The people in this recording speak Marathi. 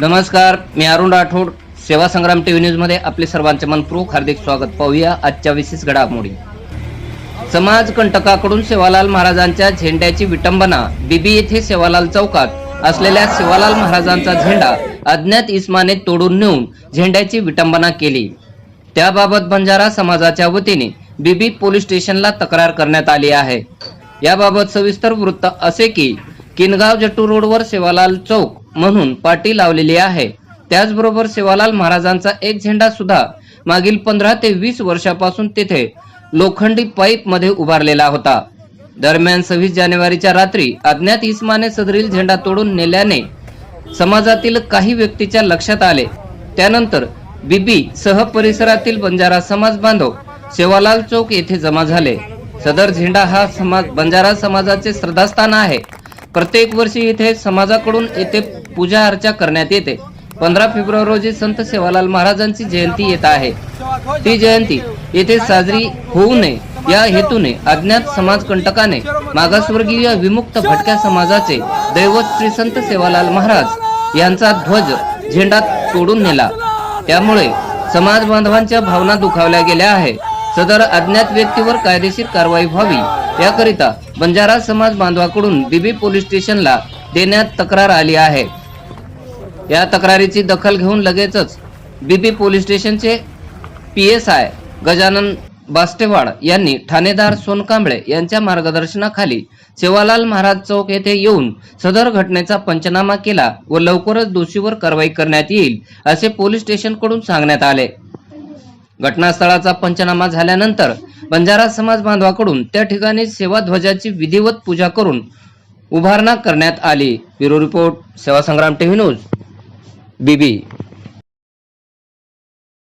नमस्कार मी अरुण राठोड. सेवा संग्राम टीव्ही न्यूजमध्ये आपले सर्वांचे मनपूर्वक हार्दिक स्वागत. पाहूया आजच्या विशेष घडामोडी. समाज कंटकाकडून सेवालाल महाराजांच्या झेंड्याची विटंबना बीबी येथे सेवालाल चौकात असलेल्या सेवालाल महाराजांचा झेंडा अज्ञात इस्माने तोडून नेऊन झेंड्याची विटंबना केली. त्याबाबत बंजारा समाजाच्या वतीने बीबी पोलीस स्टेशनला तक्रार करण्यात आली आहे. याबाबत सविस्तर वृत्त असे की किनगाव जट्टू रोडवर सेवालाल चौक म्हणून पाटी लावलेली आहे. त्याचबरोबर सेवालाल महाराजांचा एक झेंडा सुद्धा मागील पंधरा ते वीस वर्षापासून तेथे लोखंडी पाईपमध्ये उभारलेला होता. दरम्यान सव्वीस जानेवारीच्या रात्री अज्ञात इस्माने सदरील झेंडा तोडून नेल्याने समाजातील काही व्यक्तीच्या लक्षात आले. त्यानंतर बीबी सह परिसरातील बंजारा समाज बांधव सेवालाल चौक येथे जमा झाले. सदर झेंडा हा समाज बंजारा समाजाचे श्रद्धास्थान आहे. प्रत्येक वर्षी इथे समाजाकडून येथे पूजा अर्चा करण्यात येते. पंधरा फेब्रुवारी रोजी संत सेवालाल महाराजांची जयंती येत आहे. ती जयंती येथे साजरी होऊ नये. या हेतूने अज्ञात समाज कंटकाने मागासवर्गीय विमुक्त भटक्या समाजाचे दैवत श्री संत सेवालाल महाराज यांचा ध्वज झेंडा तोडून नेला. त्यामुळे समाज बांधवांच्या भावना दुखावल्या गेल्या आहे सदर अज्ञात व्यक्तीवर कायदेशीर कारवाई व्हावी. याकरिता बंजारा समाज बांधवाकडून बीबी पोलीस स्टेशनला देण्यात तक्रार आली आहे. या तक्रारीची दखल घेऊन लगेचच बीबी पोलीस स्टेशनचे P S I Gajanan Bastewad यांनी ठाणेदार सोनकांबळे यांच्या मार्गदर्शनाखाली सेवालाल महाराज चौक येथे येऊन सदर घटनेचा पंचनामा केला व लवकरच दोषीवर कारवाई करण्यात येईल असे पोलीस स्टेशनकडून सांगण्यात आले. घटनास्थळाचा पंचनामा झाल्यानंतर बंजारा समाज बांधवाकडून त्या ठिकाणी सेवा ध्वजाची विधिवत पूजा करून उभारणा करण्यात आली. ब्युरो रिपोर्ट सेवा संग्राम टीव्ही न्यूज बीबी.